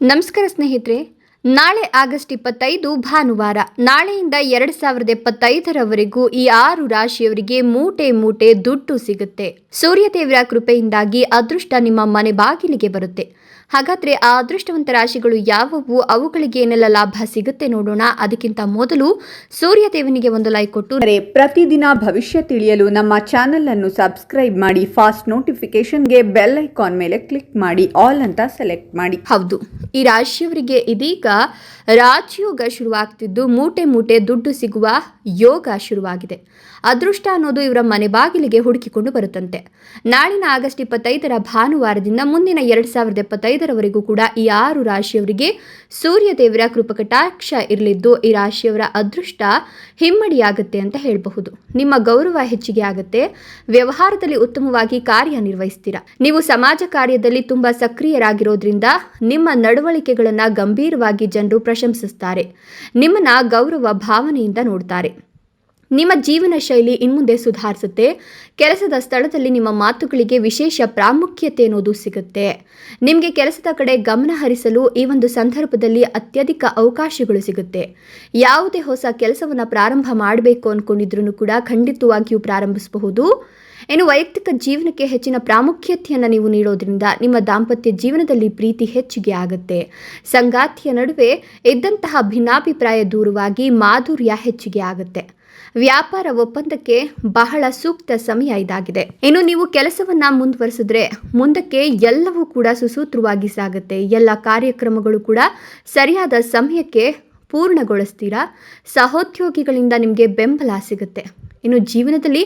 ನಮಸ್ಕಾರ ಸ್ನೇಹಿತರೆ, ನಾಳೆ ಆಗಸ್ಟ್ ಇಪ್ಪತ್ತೈದು ಭಾನುವಾರ, ನಾಳೆಯಿಂದ ಎರಡು ಸಾವಿರದ ಇಪ್ಪತ್ತೈದರವರೆಗೂ ಈ ಆರು ರಾಶಿಯವರಿಗೆ ಮೂಟೆ ಮೂಟೆ ದುಡ್ಡು ಸಿಗುತ್ತೆ. ಸೂರ್ಯದೇವರ ಕೃಪೆಯಿಂದಾಗಿ ಅದೃಷ್ಟ ನಿಮ್ಮ ಮನೆ ಬಾಗಿಲಿಗೆ ಬರುತ್ತೆ. ಹಾಗಾದ್ರೆ ಆ ಅದೃಷ್ಟವಂತ ರಾಶಿಗಳು ಯಾವುವು? ಅವುಗಳಿಗೆ ಏನೆಲ್ಲ ಲಾಭ ಸಿಗುತ್ತೆ ನೋಡೋಣ. ಅದಕ್ಕಿಂತ ಮೊದಲು ಸೂರ್ಯದೇವನಿಗೆ ಒಂದು ಲೈಕ್ ಕೊಟ್ಟು. ಪ್ರತಿದಿನ ಭವಿಷ್ಯ ತಿಳಿಯಲು ನಮ್ಮ ಚಾನೆಲ್ ಅನ್ನು ಸಬ್ಸ್ಕ್ರೈಬ್ ಮಾಡಿ ಫಾಸ್ಟ್ ನೋಟಿಫಿಕೇಶನ್ಗೆ ಬೆಲ್ ಐಕಾನ್ ಮೇಲೆ ಕ್ಲಿಕ್ ಮಾಡಿ ಆಲ್ ಅಂತ ಸೆಲೆಕ್ಟ್ ಮಾಡಿ. ಹೌದು. ಈ ರಾಶಿಯವರಿಗೆ ಇದೀಗ ರಾಜಯೋಗ ಶುರುವಾಗ್ತಿದ್ದು. ಮೂಟೆ ಮೂಟೆ ದುಡ್ಡು ಸಿಗುವ ಯೋಗ ಶುರುವಾಗಿದೆ. ಅದೃಷ್ಟ ಅನ್ನೋದು ಇವರ ಮನೆ ಬಾಗಿಲಿಗೆ ಹುಡುಕಿಕೊಂಡು ಬರುತ್ತಂತೆ. ನಾಳಿನ ಆಗಸ್ಟ್ ಇಪ್ಪತ್ತೈದರ ಭಾನುವಾರದಿಂದ ಮುಂದಿನ ಎರಡು ಸಾವಿರದ ಎಪ್ಪತ್ತೈದರವರೆಗೂ ಕೂಡ ಈ ಆರು ರಾಶಿಯವರಿಗೆ ಸೂರ್ಯದೇವರ ಕೃಪಕಟಾಕ್ಷ ಇರಲಿದ್ದು, ಈ ರಾಶಿಯವರ ಅದೃಷ್ಟ ಹಿಮ್ಮಡಿಯಾಗುತ್ತೆ ಅಂತ ಹೇಳಬಹುದು. ನಿಮ್ಮ ಗೌರವ ಹೆಚ್ಚಿಗೆ ಆಗುತ್ತೆ. ವ್ಯವಹಾರದಲ್ಲಿ ಉತ್ತಮವಾಗಿ ಕಾರ್ಯನಿರ್ವಹಿಸ್ತೀರಾ ನೀವು ಸಮಾಜ ಕಾರ್ಯದಲ್ಲಿ ತುಂಬಾ ಸಕ್ರಿಯರಾಗಿರೋದ್ರಿಂದ ನಿಮ್ಮ ನಡವಳಿಕೆಗಳನ್ನು ಗಂಭೀರವಾಗಿ ಜನರು ಪ್ರಶಂಸಿಸ್ತಾರೆ. ನಿಮ್ಮನ್ನ ಗೌರವ ಭಾವನೆಯಿಂದ ನೋಡ್ತಾರೆ. ನಿಮ್ಮ ಜೀವನ ಶೈಲಿ ಇನ್ಮುಂದೆ ಸುಧಾರಿಸುತ್ತೆ. ಕೆಲಸದ ಸ್ಥಳದಲ್ಲಿ ನಿಮ್ಮ ಮಾತುಗಳಿಗೆ ವಿಶೇಷ ಪ್ರಾಮುಖ್ಯತೆ ಅನ್ನೋದು ಸಿಗುತ್ತೆ. ನಿಮಗೆ ಕೆಲಸದ ಕಡೆ ಗಮನ ಹರಿಸಲು ಈ ಒಂದು ಸಂದರ್ಭದಲ್ಲಿ ಅತ್ಯಧಿಕ ಅವಕಾಶಗಳು ಸಿಗುತ್ತೆ. ಯಾವುದೇ ಹೊಸ ಕೆಲಸವನ್ನು ಪ್ರಾರಂಭ ಮಾಡಬೇಕು ಅಂದ್ಕೊಂಡಿದ್ರು ಕೂಡ ಖಂಡಿತವಾಗಿಯೂ ಪ್ರಾರಂಭಿಸಬಹುದು. ಇನ್ನು ವೈಯಕ್ತಿಕ ಜೀವನಕ್ಕೆ ಹೆಚ್ಚಿನ ಪ್ರಾಮುಖ್ಯತೆಯನ್ನು ನೀವು ನೀಡೋದ್ರಿಂದ ನಿಮ್ಮ ದಾಂಪತ್ಯ ಜೀವನದಲ್ಲಿ ಪ್ರೀತಿ ಹೆಚ್ಚಿಗೆ ಆಗುತ್ತೆ. ಸಂಗಾತಿಯ ನಡುವೆ ಇದ್ದಂತಹ ಭಿನ್ನಾಭಿಪ್ರಾಯ ದೂರವಾಗಿ ಮಾಧುರ್ಯ ಹೆಚ್ಚಿಗೆ ಆಗುತ್ತೆ. ವ್ಯಾಪಾರ ಒಪ್ಪಂದಕ್ಕೆ ಬಹಳ ಸೂಕ್ತ ಸಮಯ ಇದಾಗಿದೆ. ಇನ್ನು ನೀವು ಕೆಲಸವನ್ನ ಮುಂದುವರೆಸಿದ್ರೆ ಮುಂದಕ್ಕೆ ಎಲ್ಲವೂ ಕೂಡ ಸುಸೂತ್ರವಾಗಿ ಸಾಗುತ್ತೆ. ಎಲ್ಲ ಕಾರ್ಯಕ್ರಮಗಳು ಕೂಡ ಸರಿಯಾದ ಸಮಯಕ್ಕೆ ಪೂರ್ಣಗೊಳಿಸ್ತೀರಾ? ಸಹೋದ್ಯೋಗಿಗಳಿಂದ ನಿಮಗೆ ಬೆಂಬಲ ಸಿಗುತ್ತೆ. ಇನ್ನು ಜೀವನದಲ್ಲಿ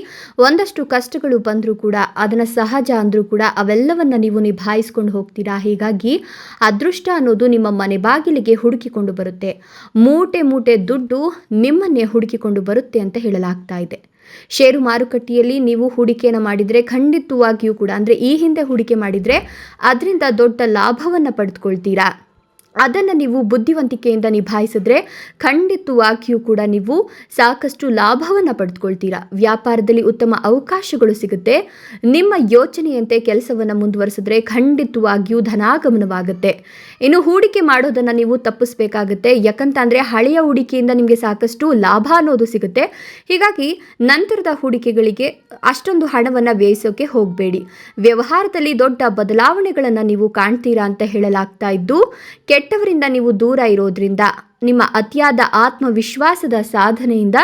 ಒಂದಷ್ಟು ಕಷ್ಟಗಳು ಬಂದರೂ ಕೂಡ, ಅದನ್ನು ಸಹಜ ಅಂದರೂ ಕೂಡ ಅವೆಲ್ಲವನ್ನು ನೀವು ನಿಭಾಯಿಸ್ಕೊಂಡು ಹೋಗ್ತೀರಾ? ಹೀಗಾಗಿ ಅದೃಷ್ಟ ಅನ್ನೋದು ನಿಮ್ಮ ಮನೆ ಬಾಗಿಲಿಗೆ ಹುಡುಕಿಕೊಂಡು ಬರುತ್ತೆ. ಮೂಟೆ ಮೂಟೆ ದುಡ್ಡು ನಿಮ್ಮನ್ನೇ ಹುಡುಕಿಕೊಂಡು ಬರುತ್ತೆ ಅಂತ ಹೇಳಲಾಗ್ತಾ ಇದೆ. ಷೇರು ಮಾರುಕಟ್ಟೆಯಲ್ಲಿ ನೀವು ಹೂಡಿಕೆಯನ್ನು ಮಾಡಿದರೆ ಖಂಡಿತವಾಗಿಯೂ ಕೂಡ, ಅಂದರೆ ಈ ಹಿಂದೆ ಹೂಡಿಕೆ ಮಾಡಿದರೆ, ಅದರಿಂದ ದೊಡ್ಡ ಲಾಭವನ್ನು ಪಡೆದುಕೊಳ್ತೀರಾ ಅದನ್ನು ನೀವು ಬುದ್ಧಿವಂತಿಕೆಯಿಂದ ನಿಭಾಯಿಸಿದ್ರೆ ಖಂಡಿತವಾಗಿಯೂ ಕೂಡ ನೀವು ಸಾಕಷ್ಟು ಲಾಭವನ್ನು ಪಡೆದುಕೊಳ್ತೀರಾ ವ್ಯಾಪಾರದಲ್ಲಿ ಉತ್ತಮ ಅವಕಾಶಗಳು ಸಿಗುತ್ತೆ. ನಿಮ್ಮ ಯೋಚನೆಯಂತೆ ಕೆಲಸವನ್ನು ಮುಂದುವರಿಸಿದ್ರೆ ಖಂಡಿತವಾಗಿಯೂ ಧನಾಗಮನವಾಗುತ್ತೆ. ಇನ್ನು ಹೂಡಿಕೆ ಮಾಡೋದನ್ನು ನೀವು ತಪ್ಪಿಸಬೇಕಾಗುತ್ತೆ. ಯಾಕಂತಂದರೆ ಹಳೆಯ ಹೂಡಿಕೆಯಿಂದ ನಿಮಗೆ ಸಾಕಷ್ಟು ಲಾಭ ಅನ್ನೋದು ಸಿಗುತ್ತೆ. ಹೀಗಾಗಿ ನಂತರದ ಹೂಡಿಕೆಗಳಿಗೆ ಅಷ್ಟೊಂದು ಹಣವನ್ನು ವ್ಯಯಿಸೋಕೆ ಹೋಗಬೇಡಿ. ವ್ಯವಹಾರದಲ್ಲಿ ದೊಡ್ಡ ಬದಲಾವಣೆಗಳನ್ನು ನೀವು ಕಾಣ್ತೀರಾ ಅಂತ ಹೇಳಲಾಗ್ತಾ ಇದ್ದು ಕೆಟ್ಟವರಿಂದ ನೀವು ದೂರ ಇರೋದ್ರಿಂದ, ನಿಮ್ಮ ಅತಿಯಾದ ಆತ್ಮವಿಶ್ವಾಸದ ಸಾಧನೆಯಿಂದ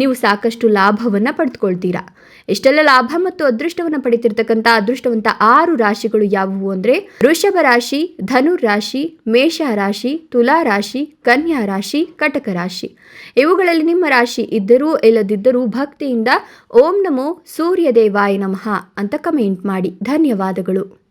ನೀವು ಸಾಕಷ್ಟು ಲಾಭವನ್ನು ಪಡೆದುಕೊಳ್ತೀರಾ ಇಷ್ಟೆಲ್ಲ ಲಾಭ ಮತ್ತು ಅದೃಷ್ಟವನ್ನು ಪಡಿತಿರ್ತಕ್ಕಂಥ ಅದೃಷ್ಟವಂತ ಆರು ರಾಶಿಗಳು ಯಾವುವು ಅಂದರೆ, ವೃಷಭ ರಾಶಿ ಧನುರ್ ರಾಶಿ, ಮೇಷ ರಾಶಿ, ತುಲಾ ರಾಶಿ, ಕನ್ಯಾ ರಾಶಿ, ಕಟಕ ರಾಶಿ. ಇವುಗಳಲ್ಲಿ ನಿಮ್ಮ ರಾಶಿ ಇದ್ದರೂ ಇಲ್ಲದಿದ್ದರೂ ಭಕ್ತಿಯಿಂದ ಓಂ ನಮೋ ಸೂರ್ಯ ದೇವಾಯ ನಮಃ ಅಂತ ಕಮೆಂಟ್ ಮಾಡಿ. ಧನ್ಯವಾದಗಳು.